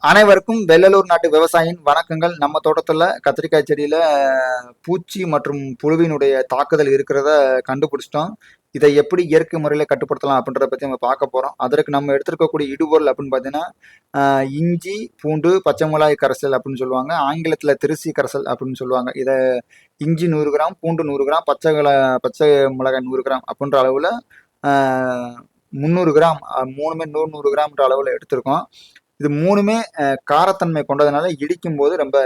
அனைவருக்கும் வெள்ளலூர் நாட்டு விவசாயின் வணக்கங்கள். நம்ம தோட்டத்துல கத்திரிக்காய் செடியில பூச்சி மற்றும் புழுவினுடைய தாக்குதல் இருக்கிறத கண்டுபிடிச்சிட்டோம். இதை எப்படி இயற்கை முறையில கட்டுப்படுத்தலாம் அப்படின்றத பத்தி நம்ம பார்க்க போறோம். அதற்கு நம்ம எடுத்திருக்கக்கூடிய இடுபொருள் அப்படின்னு பார்த்தீங்கன்னா இஞ்சி பூண்டு பச்சை மிளகாய் கரைசல் அப்படின்னு சொல்லுவாங்க. ஆங்கிலத்துல திருசி கரைசல் அப்படின்னு சொல்லுவாங்க. இதை இஞ்சி நூறு கிராம் பூண்டு நூறு கிராம் பச்சை மிள- பச்சை மிளகாய் நூறு கிராம் அப்படின்ற அளவுல முந்நூறு கிராம் மூணுமே நூறு நூறு கிராம்ன்ற அளவில் எடுத்திருக்கோம். இது மூணுமே காரத்தன்மை கொண்டதுனால இடிக்கும் போது ரொம்ப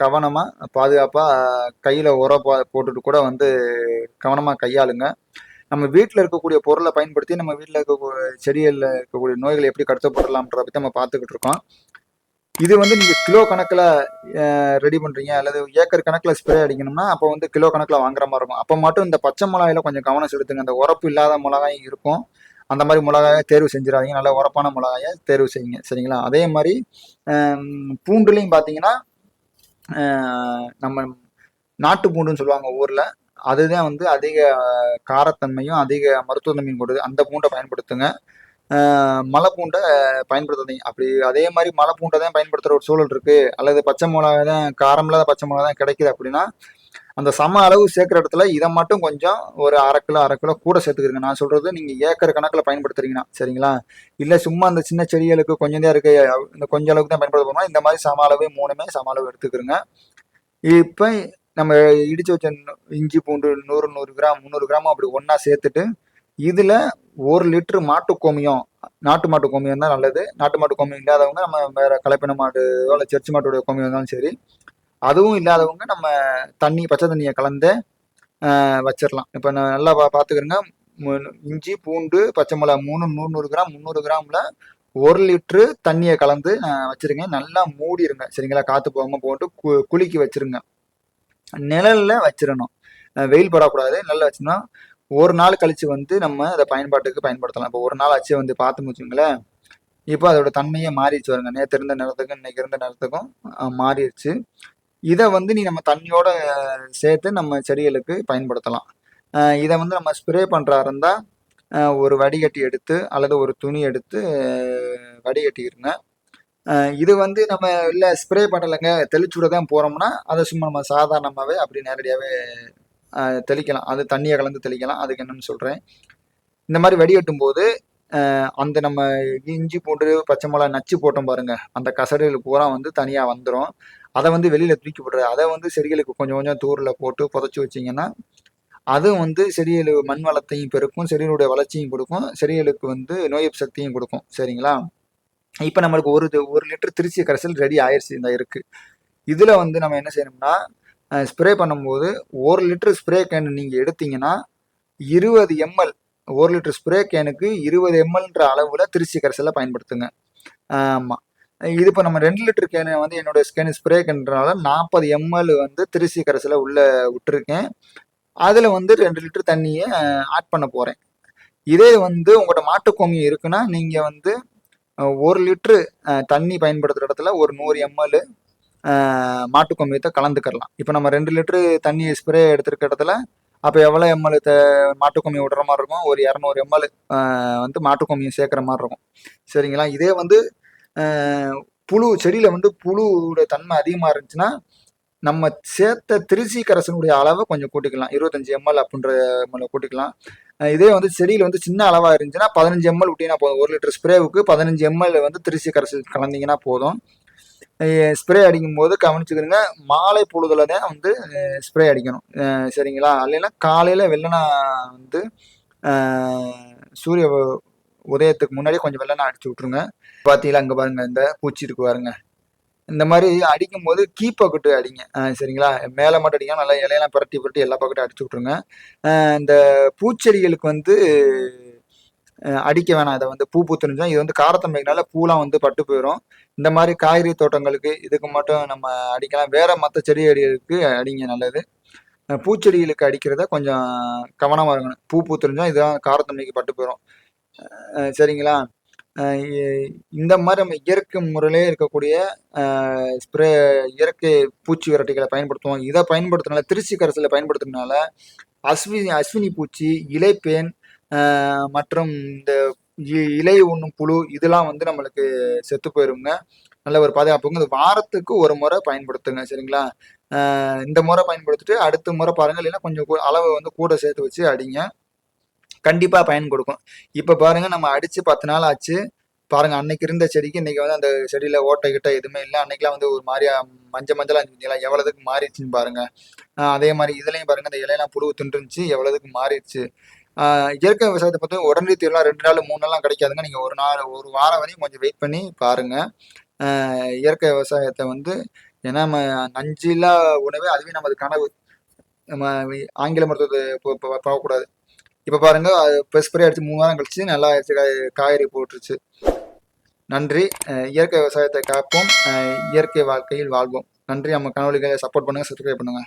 கவனமா பாதுகாப்பா கையில உரம் போட்டுட்டு கூட வந்து கவனமா கையாளுங்க. நம்ம வீட்டில் இருக்கக்கூடிய பொருளை பயன்படுத்தி நம்ம வீட்டில் இருக்கக்கூடிய செடிகளில் இருக்கக்கூடிய நோய்களை எப்படி கடத்தப்படலாம்ன்ற பற்றி நம்ம பார்த்துக்கிட்டு இருக்கோம். இது வந்து நீங்கள் கிலோ கணக்கில் ரெடி பண்ணுறீங்க அல்லது ஏக்கர் கணக்கில் ஸ்ப்ரே அடிக்கணும்னா அப்போ வந்து கிலோ கணக்கில் வாங்குற மாதிரி இருக்கும். அப்போ மட்டும் இந்த பச்சை மிளகாயில் கொஞ்சம் கவனம் செலுத்துங்க. அந்த உரப்பு இல்லாத மிளகாயும் இருக்கும். அந்த மாதிரி மிளகாயை தேர்வு செஞ்சிடாதீங்க. நல்ல உரப்பான மிளகாயை தேர்வு செய்யுங்க. சரிங்களா? அதே மாதிரி பூண்டுலையும் பார்த்தீங்கன்னா நம்ம நாட்டு பூண்டுன்னு சொல்லுவாங்க ஊரில். அதுதான் வந்து அதிக காரத்தன்மையும் அதிக மருத்துவத்தன்மையும் கொடுது அந்த பூண்டை பயன்படுத்துங்க. மலை பூண்டை பயன்படுத்தாதீங்க. அப்படி அதே மாதிரி மலை பூண்டை தான் பயன்படுத்துகிற ஒரு சூழல் இருக்குது அல்லது பச்சை மிளகா தான் காரம் இல்லாத பச்சை மிளகா தான் கிடைக்குது அப்படின்னா அந்த சம அளவு சேர்க்குற இடத்துல இதை மட்டும் கொஞ்சம் ஒரு அரை கிலோ அரை கிலோ கூட சேர்த்துக்கிறீங்க நான் சொல்றது நீங்க ஏக்கர் கணக்கில் பயன்படுத்துறீங்கன்னா சரிங்களா? இல்லை சும்மா அந்த சின்ன செடிகளுக்கு கொஞ்சம் தான் இருக்கு இந்த கொஞ்சம் அளவுக்கு தான் பயன்படுத்த போறோம்னா இந்த மாதிரி சம அளவு மூணுமே சம அளவு எடுத்துக்கிறோங்க இப்போ நம்ம இடிச்சு வச்ச இஞ்சி பூண்டு நூறு நூறு கிராம் முந்நூறு கிராம் அப்படி ஒன்றா சேர்த்துட்டு இதில் ஒரு லிட்டர் மாட்டு கோமியம் நாட்டு மாட்டு கோமியம் தான் நல்லது. நாட்டு மாட்டு கோமியம் இல்லாதவங்க நம்ம வேற கலப்பின மாடு இல்லை செர்ச்சி மாட்டோட கோமியம் இருந்தாலும் சரி அதுவும் இல்லாதவங்க நம்ம தண்ணி பச்சை தண்ணியை கலந்து வச்சிடலாம் இப்போ நான் நல்லா பா பார்த்துக்கிறேங்க இஞ்சி பூண்டு பச்சை மிளகா மூணு நூறு கிராம் முந்நூறு கிராமில் ஒரு லிட்ரு தண்ணியை கலந்து வச்சுருங்க. நல்லா மூடிருங்க. சரிங்களா? காற்று போகாமல் போட்டு கு குலுக்கி வச்சுருங்க. நிழலில் வச்சிடணும் வெயில் படக்கூடாது. நல்லா வச்சோம்னா ஒரு நாள் கழித்து வந்து நம்ம அதை பயன்பாட்டுக்கு பயன்படுத்தலாம். இப்போ ஒரு நாள் ஆச்சு வந்து பார்த்து வச்சுங்களேன் இப்போ அதோட தன்மையே மாறிடுச்சு வருங்க நேற்று இருந்த நிலத்துக்கும் இன்னைக்கு இருந்த நேரத்துக்கும் மாறிடுச்சு. இதை வந்து நீ நம்ம தண்ணியோட சேர்த்து நம்ம செடிகளுக்கு பயன்படுத்தலாம். இதை வந்து நம்ம ஸ்ப்ரே பண்ணுறா இருந்தால் ஒரு வடிகட்டி எடுத்து அல்லது ஒரு துணி எடுத்து வடிகட்டிடுங்க இது வந்து நம்ம இல்லை ஸ்ப்ரே பண்ணலைங்க தெளிச்சு விட தான் போகிறோம்னா அதை சும்மா நம்ம சாதாரணமாகவே அப்படி நேரடியாகவே தெளிக்கலாம். அது தண்ணியை கலந்து தெளிக்கலாம். அதுக்கு என்னன்னு சொல்கிறேன் இந்த மாதிரி வடிகட்டும் போது அந்த நம்ம இஞ்சி பூண்டு பச்சை மிளகா நச்சு போட்டோம் பாருங்க. அந்த கசடுகள் பூரா வந்து தனியாக வந்துடும் அதை வந்து வெளியில் தூக்கி போடுறது அதை வந்து செடிகளுக்கு கொஞ்சம் கொஞ்சம் தூரில் போட்டு புதைச்சி வச்சிங்கன்னா அதுவும் வந்து செடிகள் மண் வளத்தையும் பெருக்கும் செடிகளுடைய வளர்ச்சியும் கொடுக்கும் செடிகளுக்கு வந்து நோய் சக்தியும் கொடுக்கும். சரிங்களா? இப்போ நம்மளுக்கு ஒரு ஒரு லிட்டர் திருச்சி கரைசல் ரெடி ஆயிடுச்சு இந்த இருக்குது இதில் வந்து நம்ம என்ன செய்யணும்னா ஸ்ப்ரே பண்ணும்போது ஒரு லிட்டர் ஸ்ப்ரே கேன் நீங்கள் எடுத்தீங்கன்னா இருபது எம்எல் ஒரு லிட்டர் ஸ்ப்ரே கேனுக்கு இருபது எம்எல்ன்ற அளவில் திருச்சி கரைசலை பயன்படுத்துங்க. ஆமாம் இது இப்போ நம்ம ரெண்டு லிட்டர் கேனு வந்து என்னோட ஸ்கேன் ஸ்ப்ரே கேன்றனால நாற்பது எம்எல் வந்து திருச்சி கரைசலை உள்ளே விட்டுருக்கேன். அதில் வந்து ரெண்டு லிட்டர் தண்ணியை ஆட் பண்ண போகிறேன் இதே வந்து உங்களோட மாட்டுக்கோமி இருக்குன்னா நீங்கள் வந்து ஒரு லிட்ரு தண்ணி பயன்படுத்துகிற இடத்துல ஒரு நூறு எம்எல் மாட்டுக்கோமியத்தை கலந்துக்கிறலாம். இப்போ நம்ம ரெண்டு லிட்டரு தண்ணி ஸ்ப்ரே எடுத்துருக்க இடத்துல அப்போ எவ்வளோ எம்எல் மாட்டுக்கொம்மி விடுற மாதிரி இருக்கும்? ஒரு இரநூறு எம்எல் வந்து மாட்டுக்கொம்மியை சேர்க்குற மாதிரி இருக்கும். சரிங்களா? இதே வந்து புழு செடியில் வந்து புழுவோட தன்மை அதிகமாக இருந்துச்சுன்னா நம்ம சேர்த்த திருச்சி கரைசனுடைய அளவை கொஞ்சம் கூட்டிக்கலாம். இருபத்தஞ்சி எம்எல் அப்படின்ற எம்எல் கூட்டிக்கலாம். இதே வந்து செடியில் வந்து சின்ன அளவாக இருந்துச்சுன்னா பதினஞ்சு எம்எல் விட்டிங்கன்னா போதும். ஒரு லிட்டர் ஸ்ப்ரேவுக்கு பதினஞ்சு எம்எல் வந்து திருச்சி கரைசல் கலந்தீங்கன்னா போதும். ஸ்ப்ரே அடிக்கும் போது கவனிச்சுக்கிறங்க மாலை பொழுதுல தான் வந்து ஸ்ப்ரே அடிக்கணும். சரிங்களா? இல்லைன்னா காலையில் வெள்ளனா வந்து சூரிய உதயத்துக்கு முன்னாடி கொஞ்சம் வெள்ளனா அடிச்சு விட்ருங்க பார்த்தீங்களா அங்கே பாருங்க இந்த பூச்சி இருக்கு பாருங்க. இந்த மாதிரி அடிக்கும் போது கீ பக்கெட்டு அடிங்க சரிங்களா? மேலே மட்டும் அடிக்காம நல்லா இலையெல்லாம் புரட்டி புரட்டி எல்லா பக்கெட்டும் அடிச்சு விட்ருங்க இந்த பூச்செடிகளுக்கு வந்து அடிக்க வேணாம். இதை வந்து பூ பூத்துருந்துச்சா இது வந்து காரத்தன்மைனால பூலாம் வந்து பட்டு போயிடும் இந்த மாதிரி காய்கறி தோட்டங்களுக்கு இதுக்கு மட்டும் நம்ம அடிக்கலாம். வேற மற்ற செடி அடிகளுக்கு அடிங்க நல்லது. பூச்செடிகளுக்கு அடிக்கிறத கொஞ்சம் கவனமாக இருக்கணும். பூ பூத்துருந்துச்சா இதுதான் காரத்தன்மைக்கு பட்டு போயிடும் சரிங்களா? இந்த மாதிரி நம்ம இயற்கை முறையிலே இருக்கக்கூடிய ஸ்ப்ரே இயற்கை பூச்சி விரட்டிகளை பயன்படுத்துவோம். இதை பயன்படுத்துறதுனால திருச்சி கரைசலை பயன்படுத்துறதுனால அஸ்வினி அஸ்வினி பூச்சி இலைப்பேன் மற்றும் இந்த இ- இலை உண்ணும் புழு இதெல்லாம் வந்து நம்மளுக்கு செத்து போயிருங்க. நல்ல ஒரு பாதுகாப்புங்க. இது வாரத்துக்கு ஒரு முறை பயன்படுத்துங்க சரிங்களா? இந்த முறை பயன்படுத்திட்டு அடுத்த முறை பாருங்கள் இல்லைன்னா கொஞ்சம் கூ- அளவு வந்து கூட சேர்த்து வச்சு அடிங்க. கண்டிப்பாக பயன் கொடுக்கும். இப்போ பாருங்க நம்ம அடித்து பத்து நாள் ஆச்சு. பாருங்கள் அன்னைக்கு இருந்த செடிக்கு இன்னைக்கு வந்து அந்த செடியில் ஓட்டை கிட்ட எதுவுமே இல்லை. அன்றைக்கெலாம் வந்து ஒரு மாதிரியா மஞ்சள் மஞ்சளாக இருந்துச்சுங்களா எவ்வளோதுக்கு மாறிடுச்சுன்னு பாருங்கள் அதே மாதிரி இதுலேயும் பாருங்கள் அந்த இலையெல்லாம் புழு தின்றுச்சு எவ்வளோதுக்கு மாறிடுச்சு. இயற்கை விவசாயத்தை பத்தி உடனடி தீர்வுலாம் ரெண்டு நாள் மூணு நாள்லாம் கிடைக்காதுங்க. நீங்க ஒரு நாள் ஒரு வாரம் வரையும் கொஞ்சம் வெயிட் பண்ணி பாருங்க. இயற்கை விவசாயத்தை வந்து ஏன்னா நம்ம நஞ்சில்லா உணவே அதுவே நமது கனவு. நம்ம ஆங்கில மருத்துவத்தை இப்போ போகக்கூடாது இப்போ பாருங்க இப்போ ஸ்ப்ரே அடிச்சு மூணு வாரம் கழிச்சு நல்லா காய்கறி போட்டுருச்சு. நன்றி. இயற்கை விவசாயத்தை காப்போம். இயற்கை வாழ்க்கையில் வாழ்வோம். நன்றி. நம்ம கனவுகளை சப்போர்ட் பண்ணுங்கள் சப்ஸ்கிரைப் பண்ணுங்க.